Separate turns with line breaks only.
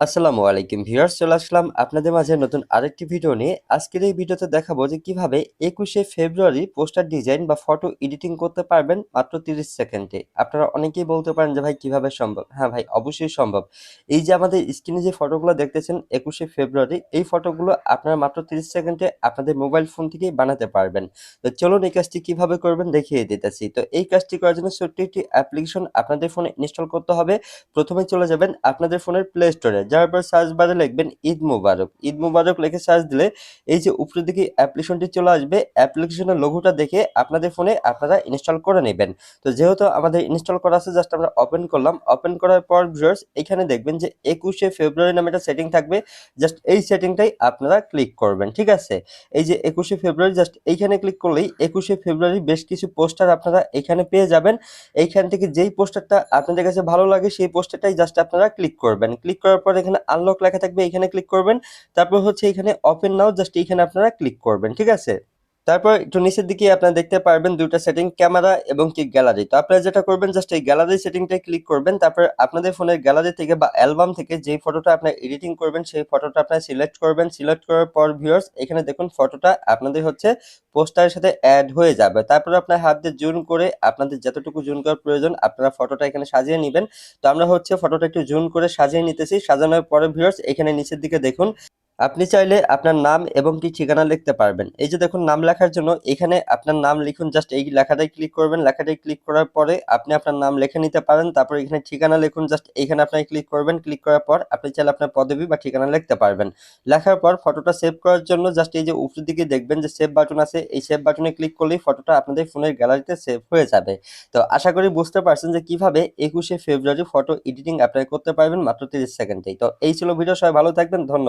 আসসালামু আলাইকুম ভিউয়ার্স, চলে আসলাম আপনাদের মাঝে নতুন আরেকটি ভিডিও নিয়ে। আজকের এই ভিডিওতে দেখাবো যে কীভাবে একুশে ফেব্রুয়ারি পোস্টার ডিজাইন বা ফটো এডিটিং করতে পারবেন মাত্র তিরিশ সেকেন্ডে। আপনারা অনেকেই বলতে পারেন যে, ভাই, কীভাবে সম্ভব? হ্যাঁ ভাই, অবশ্যই সম্ভব। এই যে আমাদের স্ক্রিনে যে ফটোগুলো দেখতেছেন, একুশে ফেব্রুয়ারি, এই ফটোগুলো আপনারা মাত্র তিরিশ সেকেন্ডে আপনাদের মোবাইল ফোন থেকেই বানাতে পারবেন। তো চলুন এই কাজটি কীভাবে করবেন দেখিয়ে দিতেছি। তো এই কাজটি করার জন্য ছোট্ট একটি অ্যাপ্লিকেশন আপনাদের ফোনে ইনস্টল করতে হবে। প্রথমে চলে যাবেন আপনাদের ফোনের প্লে স্টোরে। যাওয়ার পর সার্চ বারে লিখবেন ঈদ মুবারক। ঈদ মুবারক লিখে সার্চ দিলে এই যে উপরের দিকে অ্যাপ্লিকেশনটি চলে আসবে অ্যাপ্লিকেশনের লোগোটা দেখে আপনাদের ফোনে আপনারা ইনস্টল করে নেবেন। তো যেহেতু আমাদের ইনস্টল করা আছে জাস্ট আমরা ওপেন করলাম। ওপেন করার পর ভিউয়ার্স এখানে দেখবেন যে একুশে ফেব্রুয়ারি নামে একটা সেটিং থাকবে। জাস্ট এই সেটিংটাই আপনারা ক্লিক করবেন, ঠিক আছে? এই যে একুশে ফেব্রুয়ারি জাস্ট এইখানে ক্লিক করলেই একুশে ফেব্রুয়ারি বেশ কিছু পোস্টার আপনারা এখানে পেয়ে যাবেন। এইখান থেকে যেই পোস্টারটা আপনাদের কাছে ভালো লাগে, সেই পোস্টারটাই জাস্ট আপনারা ক্লিক করবেন। ক্লিক করার পর এখানে আনলক লেখা থাকবে, এখানে ক্লিক করবেন। তারপর হচ্ছে এখানে ওপেন নাও জাস্ট এখানে আপনারা ক্লিক করবেন, ঠিক আছে? তারপর একটু নিচের দিকে আপনারা দেখতে পারবেন দুটো সেটিং ক্যামেরা এবং কি গ্যালারি তো আপনারা যেটা করবেন জাস্ট এই গ্যালারি সেটিংটাই ক্লিক করবেন, তারপর আপনাদের ফোনের গ্যালারি থেকে বা অ্যালবাম থেকে যেই ফটোটা আপনার এডিটিং করবেন, সেই ফটোটা আপনারা সিলেক্ট করবেন। সিলেক্ট করার পর ভিউয়ার্স এখানে দেখুন ফটোটা আপনাদের হচ্ছে পোস্টারের সাথে অ্যাড হয়ে যাবে। তারপর আপনার হাত দিয়ে জুম করে আপনাদের যতটুকু জুম করার প্রয়োজন, আপনারা ফটোটা এখানে সাজিয়ে নেবেন। তো আমরা হচ্ছে ফটোটা একটু জুম করে সাজিয়ে নিতেছি। সাজানোর পরে ভিউয়ার্স এখানে নিচের দিকে দেখুন আপনি চাইলে আপনার নাম এবং কি ঠিকানা লিখতে পারবেন। এই যে দেখুন, নাম লেখার জন্য এখানে আপনার নাম লিখুন, জাস্ট এই লেখাটাই ক্লিক করবেন। লেখাটাই ক্লিক করার পরে আপনি আপনার নাম লিখে নিতে পারেন। তারপর এখানে ঠিকানা লিখুন, জাস্ট এখানে আপনি ক্লিক করবেন। ক্লিক করার পর আপনি চাইলে আপনার পদবি বা ঠিকানা লিখতে পারবেন। লেখার পর ফটোটা সেভ করার জন্য জাস্ট এই যে উপরের দিকে দেখবেন যে সেভ বাটন আছে। এই সেভ বাটনে ক্লিক করলেই ফটোটা আপনাদের ফোনের গ্যালারিতে সেভ হয়ে যাবে। তো আশা করি বুঝতে পারছেন যে কীভাবে একুশে ফেব্রুয়ারি ফটো এডিটিং আপনারা করতে পারবেন মাত্র তিরিশ সেকেন্ডেই। তো এই ছিল ভিডিও, সবাই ভালো থাকবেন, ধন্যবাদ।